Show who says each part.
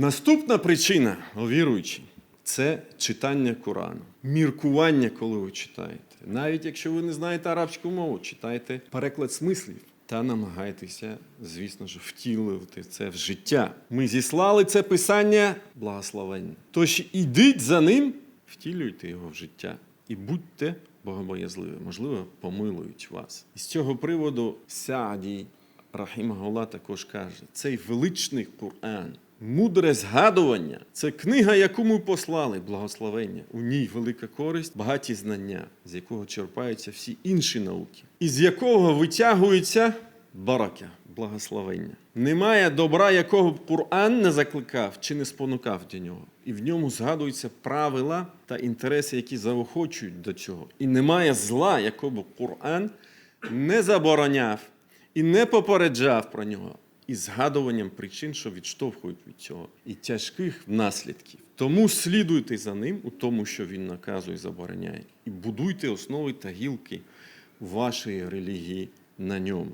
Speaker 1: Наступна причина, о віруючі, це читання Корану, міркування, коли ви читаєте. Навіть якщо ви не знаєте арабську мову, читайте переклад смислів та намагайтеся, звісно ж, втілювати це в життя. Ми зіслали це писання благословення. Тож ідіть за ним, втілюйте його в життя і будьте богобоязливі. Можливо, помилують вас. І з цього приводу Сааді Рахімагола також каже: цей величний Коран, мудре згадування це книга, яку ми послали, благословення. У ній велика користь, багаті знання, з якого черпаються всі інші науки, і з якого витягується барака, благословення. Немає добра, якого б Коран не закликав чи не спонукав до нього. І в ньому згадуються правила та інтереси, які заохочують до цього. І немає зла, якого б Коран не забороняв і не попереджав про нього, із згадуванням причин, що відштовхують від цього, і тяжких наслідків. Тому слідуйте за ним у тому, що він наказує і забороняє, і будуйте основи та гілки вашої релігії на ньому.